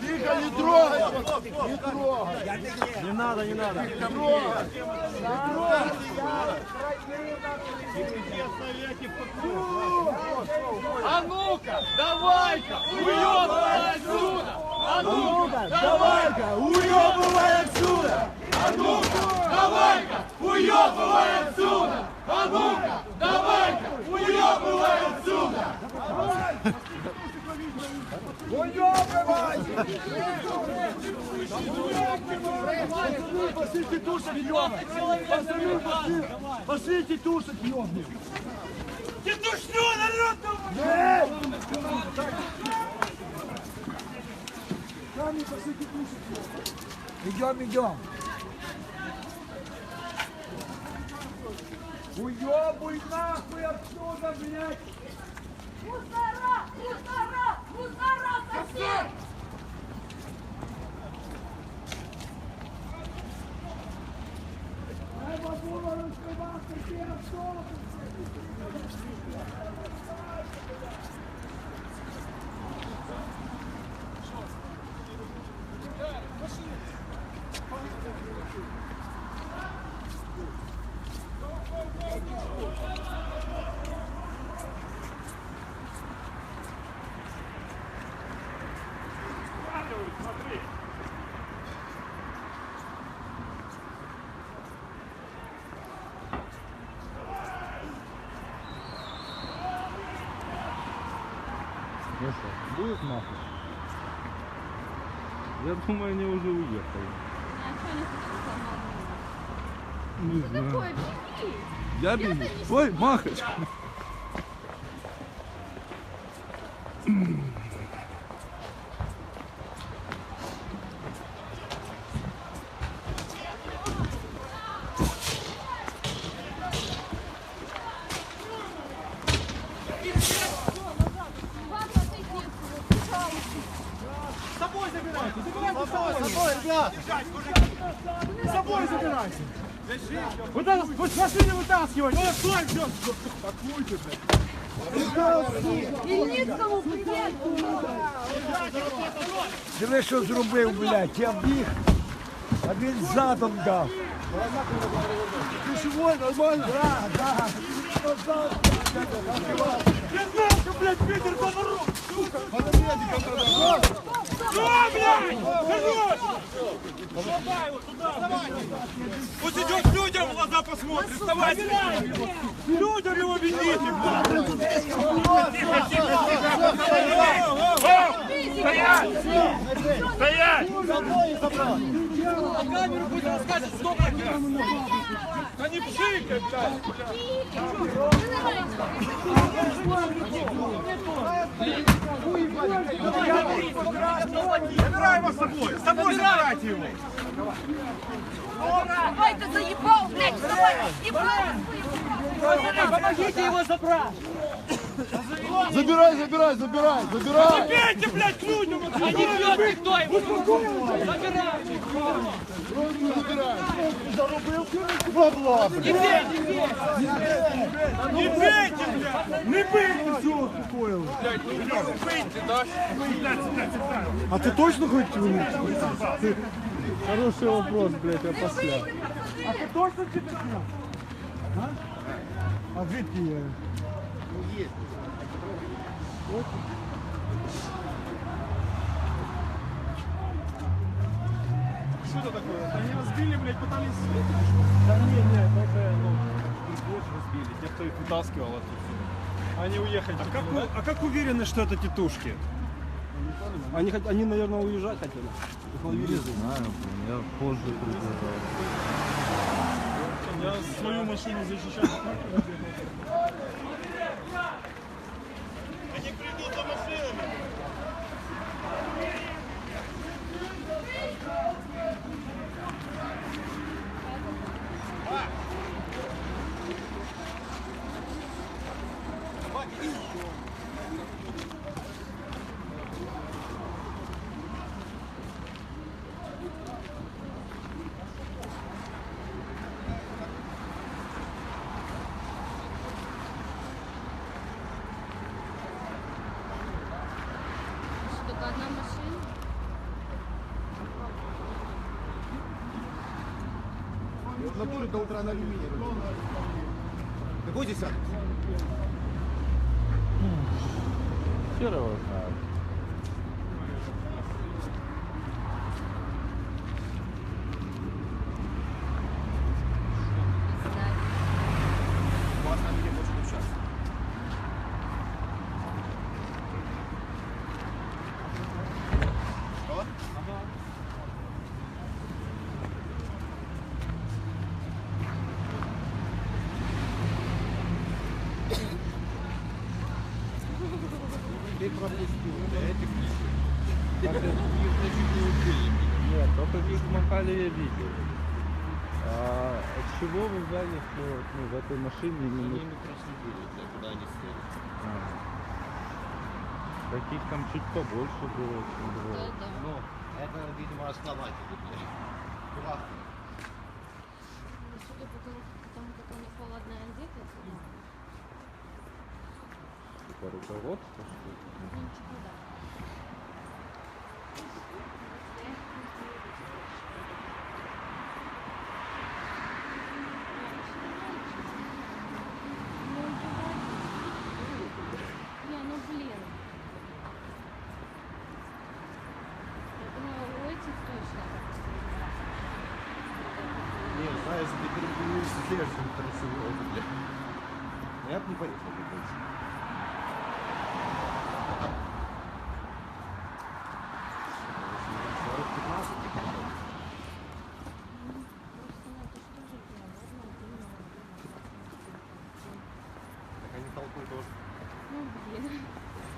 Тихо, не трогай! Не трогай! Не надо, не надо. А ну-ка, давай-ка, уебывай отсюда! А ну-ка, давай-ка, уебывай отсюда! А ну-ка, давай-ка, уебывай отсюда! А ну-ка, давай-ка, уебывай отсюда! Пошлите тушек, ёбаный! Пошлите тушек, ёбаный! Ты тушню, народ! Нет! Сами пошлите тушек, Идем, идем. Уёбуй нахуй отсюда, блядь! Мусора! Мусора! Мусора совсем! Ай, бабула, раскрываться, ты отсюда! Ну что, будет нахуй? Я думаю, они уже уехали. Не знаю. Такое, беги! Я бегу. Ой, махач. Ладно, ты детство, пожалуйста. С собой забирайте! Забирайте с собой! С собой, ребят! С собой забирайте! Вот это, вот с машины вытаскивайте! Вот, стой, все! Пакуйте, Ильницкому привет! Диви, що зробив, блядь, я біг, а він задом дав. Ти живой, нормально? Да, да. Я знал, что, блядь, Питер помру! Сука! Что, блядь? Хорош! Пусть идет людям в глаза посмотрит! Вставай! Людям его ведите, блядь! Тихо, тихо! Стоять! Стоять! Камеру будет рассказывать, что Да не пшикай, блядь! Забирай его с собой! С собой забирайте его! Ой, ты заебал, блядь! Ебал! Помогите его забрать! Забирай, забирай, забирай, забирай. Бейте, блядь, к людям! Не бьет никто его! Забирайте! Бабла, Не бей, не бей! Не бейте! Не бейте! Все, успокоил. Блядь, бейте, да? Блядь, блядь, блядь! А ты точно хоть? Хороший вопрос, блядь, я после. А ти точно чи ти А? Звідки я? Что это такое? Они вас сбили, блядь, пытались... Да не, не, это, ну, их разбили, те, кто их вытаскивал оттуда. Они уехали. А как, вы- а как уверены, что это тетушки? Они, они, наверное, уезжать хотели. Ловили. знаю, я позже прибежал. Я свою машину защищал. Натуре до утра на алюминий. Какой десяток? Хер их махали я видел. А от чего вы взяли, что ну, в этой машине именно... А. Таких там чуть побольше было, чем было. Ну, это, видимо, основатель. Судя по тому, как они холодно одеты, Типа руководство, что ли? ну, ничего, да. Не, ну блин. Я думала, у этих точно. Не, знаешь, ты перебудешь следующим красивым. Я бы не поехал бы больше. Сорок пятнадцать, типа, Просто ну это что же прям, ладно, длинно. Так они толкуют тоже. Ну блин.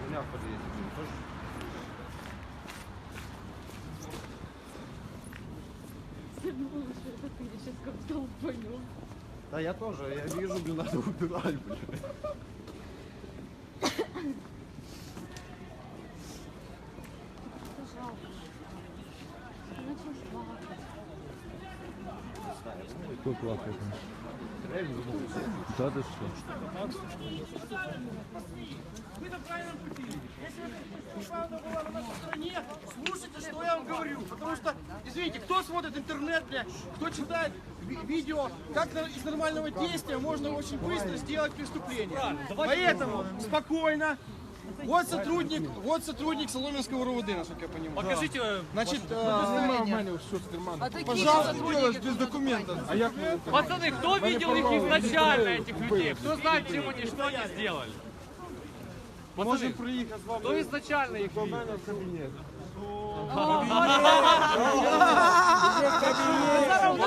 У меня в подъезде блин, тоже. Я думала, что это ты сейчас как долбанём. Да я тоже, я вижу, блин, надо убирать, блин. Кто плакает? Реально Да ты что? Вы на правильном пути. Если бы была на нашей стороне, слушайте, что я вам говорю. Потому что, извините, кто смотрит интернет, бля, кто читает видео, как на- из нормального действия можно очень быстро сделать преступление. Поэтому спокойно. Вот сотрудник, вот сотрудник Соломенского РУВД, насколько я понимаю. Покажите. Значит, э, пожалуйста, делаешь без документов. А я Пацаны, кто видел их изначально, этих людей? Кто знает, чем они, что они сделали? Можем приїхати з вами Кто изначально их до видел? мене в кабінет.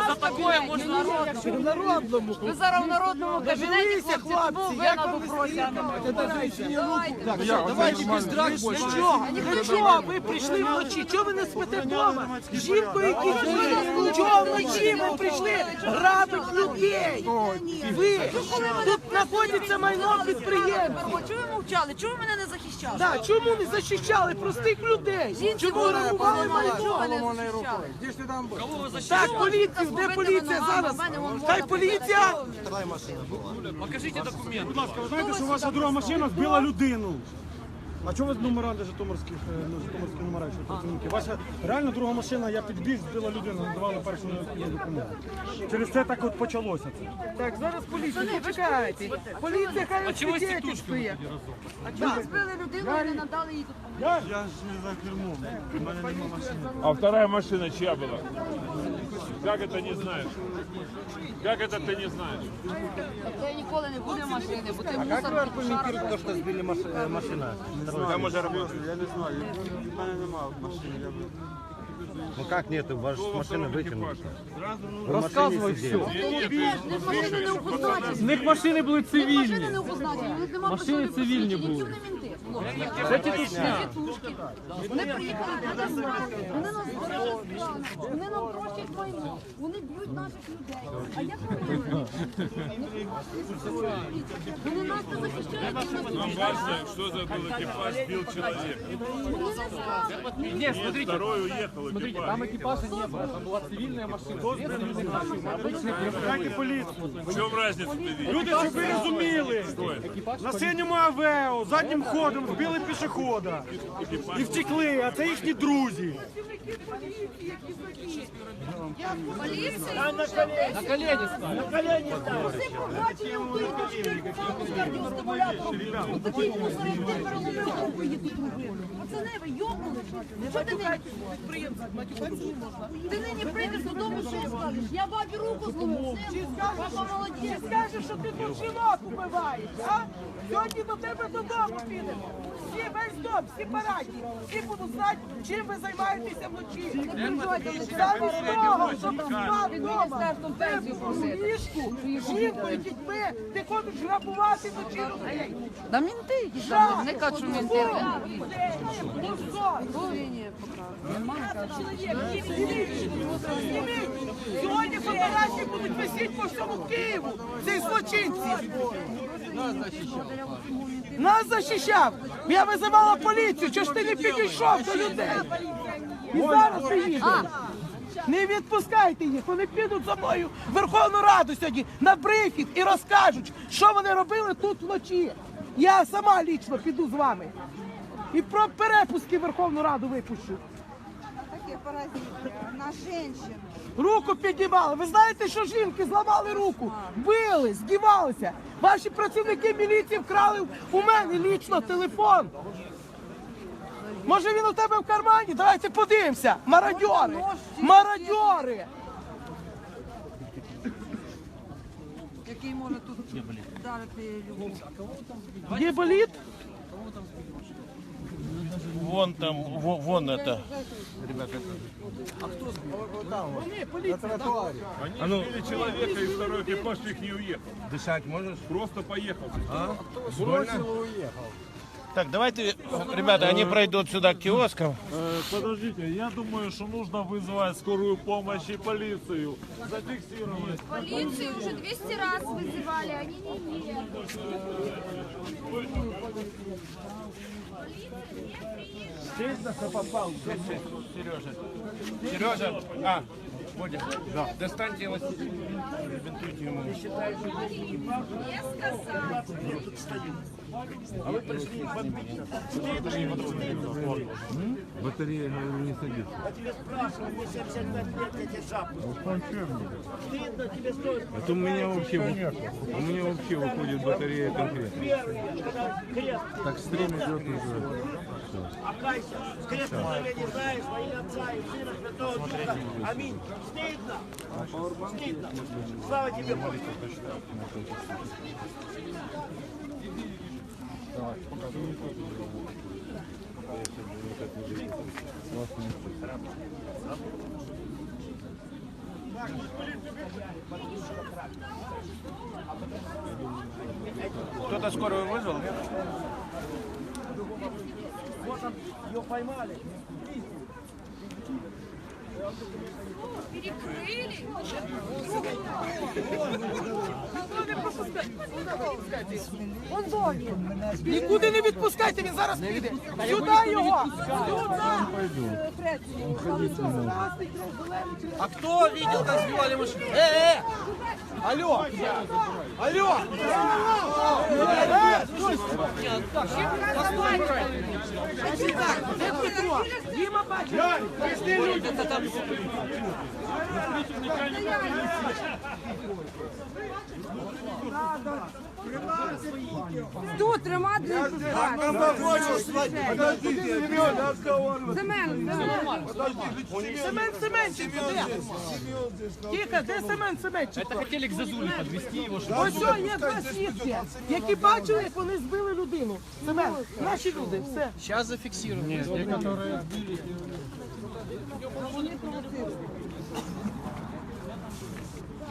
За такое. Ви зараз в народному кабінеті, хлопці, Тому ви на допросі, ми. Давайте. давайте без драк больше. Чого? Для чого? Ви прийшли вночі? Чого ви не спите вдома? З жінкою дітьми? Чого вночі ви прийшли грабить людей? Ви тут знаходиться майно підприємців. Чого ви мовчали? Чого ви мене не захищали? Чому не захищали простих людей? Чому Так, поліцію, де поліція? зараз? Хай поліція! Покажіть документи. Будь ласка, ви знаєте, що ваша друга машина збила людину? А чого у вас номера для житомирських, е, ну, житомирські номера, якщо працівники? Ваша реально друга машина, я підбіг, збила людину, надавала першу необхідну допомогу. Через це так от почалося це. Так, зараз поліція, почекайте. Поліція хай А чего эти тушки свидетельствує. Чому збили людину і не надали їй допомогу? Я, я ж не за кермом, у мене немає машини. А вторая машина чья была? Как это не знаешь? Как это ты не знаешь? Це ніколи не буде машини, бо ти мусор підшарпав. то, что сбили машину? Работает. Я не знаю, у мене немає машини. Я... Ну как нет, ваша машина выкинула. Розказуй все. Машини не опозначені. З них машини були В цивільні. не опозначені, у них нема Машини причини цивільні посвідчень. були. Які вони мінти? Це тітушки. Вони приїхали нас вони нас збирають вони нам трощать майно, вони б'ють наших людей. А як вони? Вони нас не захищають, вони Нам нас важно, что за был экипаж, сбил человека. Вони не скажуть. Нет, Нет, смотрите, второй уехал смотрите, экипаж. там экипажа не было, там была цивильная машина. Две цивильных машины, обычные Дайте поліцію. В чем разница ты видишь? Люди, щоб ви розуміли, На синьому Авео, заднім ходом збили пішохода. І втекли, а це їхні друзі. На колени як ти переломив руку і. Пацани, ви йобнули? Що ти нині? Ти нині прийдеш додому, що скажеш? Я бабі руку зломив. Папа молодець. Скажеш, що ти тут жінок убиваєш, а? Сьогодні до тебе додому підемо. Всі, весь дом, всі парадні. Всі будуть знати, чим ви займаєтеся вночі. Замість того, щоб спав вдома, тебе в ліжку, жінкою, дітьми, ти ходиш грабувати вночі людей. Да мінти якісь там, не кажуть, що мінти. Ну що? Сьогодні фотографії будуть висіти по всьому Києву. Цих злочинців. Нас захищав. Я визивала поліцію. Чого ж ти не підійшов до людей? І зараз ти їдеш. Не відпускайте їх, вони підуть за мною в Верховну Раду сьогодні на брифінг і розкажуть, що вони робили тут вночі. Я сама лічно піду з вами. І про перепуски в Верховну Раду випущу. Таке паразит на женщин. Руку піднімали. Ви знаєте, що жінки зламали руку, били, здівалися. Ваші працівники міліції вкрали у мене лічно телефон. Може він у тебе в кармані? Давайте подивимося. Мародьори! Мародьори! Який може тут вдарити любов. Є боліт? Вон там, вон, вон это. Вони, поліція. Они убили человека, и второй экипаж их не уехал. Дышать можешь? Просто поехал. Так, давайте, ребята, они пройдут сюда к киоскам. Э, Подождите, я думаю, что нужно вызвать скорую помощь и полицию. Зафиксировать. Поліцію вже 200 разів визивали, а Вони не їдуть. Сережа. Сережа, а, Бодя, достаньте его. Бинтуйте ему. Батарея, говорю, не садится. А то у меня вообще, у меня вообще выходит батарея конкретно. Так стрим идет уже. Покайся, крестного Леонидая, свои отца и сына Святого Духа. Аминь. Стыдно. Стыдно. Слава тебе, Боже. Кто-то скорую вызвал, нет? Ее поймали. Перекрыли. Нікуди не відпускайте, він зараз піде. Сюди його! А кто видел, как сбивали машину? Э, э! Алло! Алло! Де Петро? Тут пускати. Семен, Семен де? Тихо, де Семен Семенченко? Хотели к Зазуле подвести его, что Ось що, є два свідки, які бачили, як вони збили людину. Семен, наші люди, все.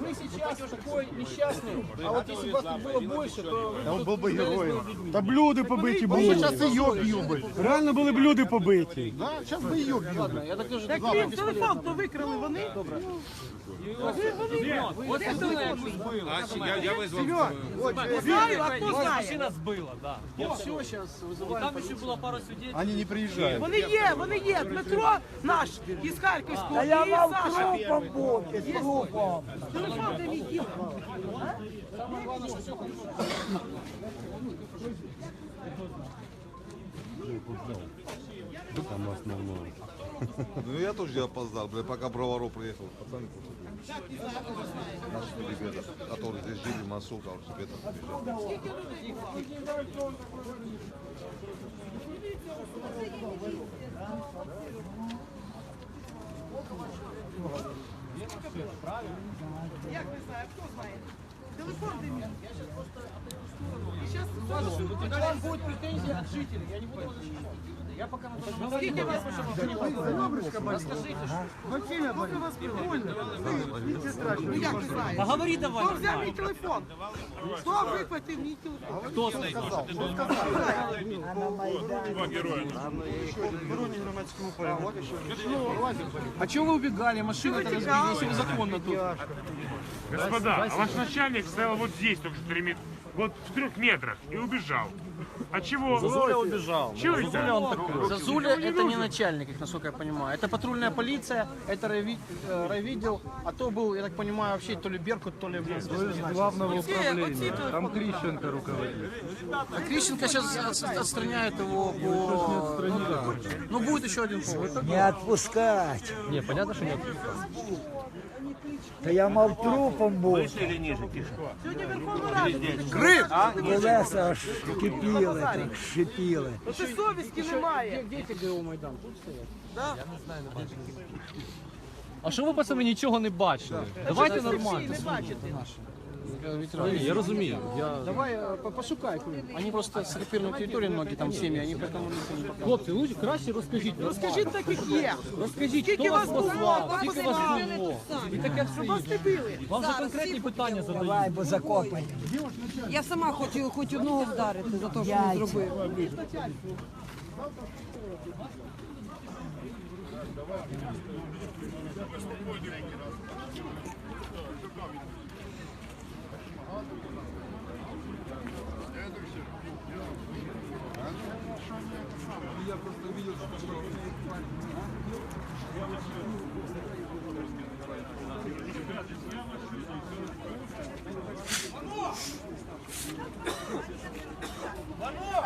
Вы сейчас такой несчастный, а вот если бы вас тут было больше, то... Он був би героєм. Та б люди побиті були. Зараз її б'ю би. Реально були б люди побиті. Зараз би її б'ю. Так він телефон то викрали вони. Добре. Ось людина як збила. Я, я вызвал. Знаю, а хто знає? Машина збила, да. І там ще було пару свідетелів. Вони не приїжджають. Вони є, вони є. Дмитро наш із Харківського. і Саша. бути, трупом. Телефон де мій діло. Ну я тоже опоздал, бля, пока Броваро приехал. Пацаны Наши ребята, которые здесь жили, вот себе там приезжали. Як не знаю, хто знає? Телефон де мій? Сейчас у вас будут претензии от жителей. Я не буду защищать. Я пока на Скільки вас Василия, поки вас прикольно. Ну як не знаю? А говори давай. Хто взяв мій телефон? Хто вихватив мій телефон? Хто це? Два героя. А чого ви убігали? Машина Ви тікали. законно тут. Господа, а ваш начальник стоял вот здесь, только что три метра. Вот в трех метрах и убежал. А чего? Зазуля убежал. Чего это? Зазуля это не начальник, их, насколько я понимаю. Это патрульная полиция, это райви- э, райвидел, а то был, я так понимаю, вообще то ли Беркут, то ли Главного оці Там. Крищенко руководит. А Крищенко сейчас отстраняет его по... Ну. Ну, будет еще один повод. Не отпускать. Не, понятно, что нет. Та я мав трупом був. Сьогодні Верховну Раду. Крив! Колеса аж кипіли, так, шипіли. Ти совісті немає. Діти эти ГО Майдан? Тут стоять? Я не знаю, не бачу. А що ви пацани нічого не бачили? Давайте нормально. Я розумію. Я... Давай е, по- пошукай. Вони просто з оккупированной території многі там сім'ї, вони поэтому нічого не показують. Хлопці, лучше краще розкажіть. Розкажіть так, як є. Розкажіть, Скільки вас було, скільки вас було. І таке все Вас не били. Вам же конкретні питання задають. Давай, бо закопані. Я сама хочу хоч одного вдарити за те, що він зробив. Я просто видел, что Ванов!